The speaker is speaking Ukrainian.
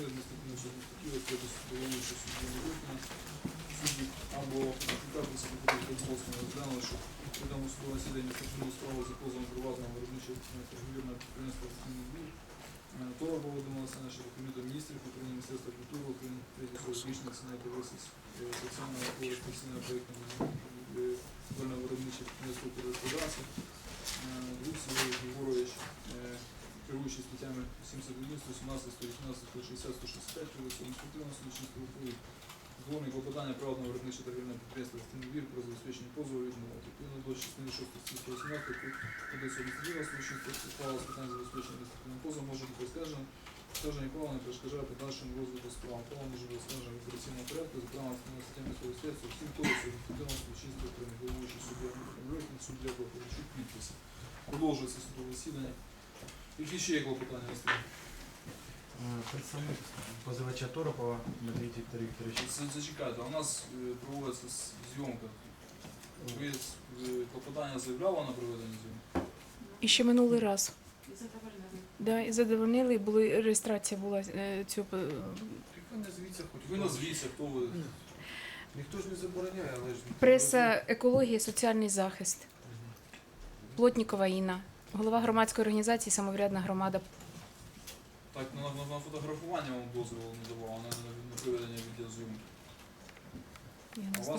адміністративну судну статтю, відкрити головуючу судді або судді Подмосного розглянули, що при тому судовому засіданні статутну справу за позовом приватного виробничого торговельного підприємства. Е, Тора Володимира Олександровича до Кабінету міністрів України, Міністерства культури України, третій соціального професійного проєкту виробниче підприємство господарства. Друг Сергій е, керуючий статтями 71, 117, 118, 160, 165 Кривицького адміністративного судочинського впливу. Згодний клопотання приватного виробничого торгівельного підприємства «Стінвір» про забезпечення позову відмовити. Відповідно до частини 6 статті 118 Кодексу адміністративного судочинського справа з питань забезпечення адміністративного позову може бути оскаржено. Скарження права не перешкоджає подальшому розгляду справ. Право може бути оскаржено в операційному порядку за правом статтями 123 всім кодексу адміністративного судочинського України, головуючий суддя Миколаївський, суддя Баховичук, підписи. Продовжується судове засідання. Які ще є клопотання на справі? Е, Представник позивача Торопова Медведь Віктор Вікторович. Це- Зачекайте, у нас е, проводиться с- зйомка. Ви клопотання заявляли на проведення зйомки? І ще минулий раз. Да, і задовольнили, були реєстрація була е, цього. е, Так ви назвіться хоч. Ви назвіться, хто ви. Ніхто ж не забороняє, але ж... Преса, екологія, соціальний захист. Плотнікова Інна, голова громадської організації Самоврядна громада. Так, на, на, на фотографування вам дозволу не давав, не, не не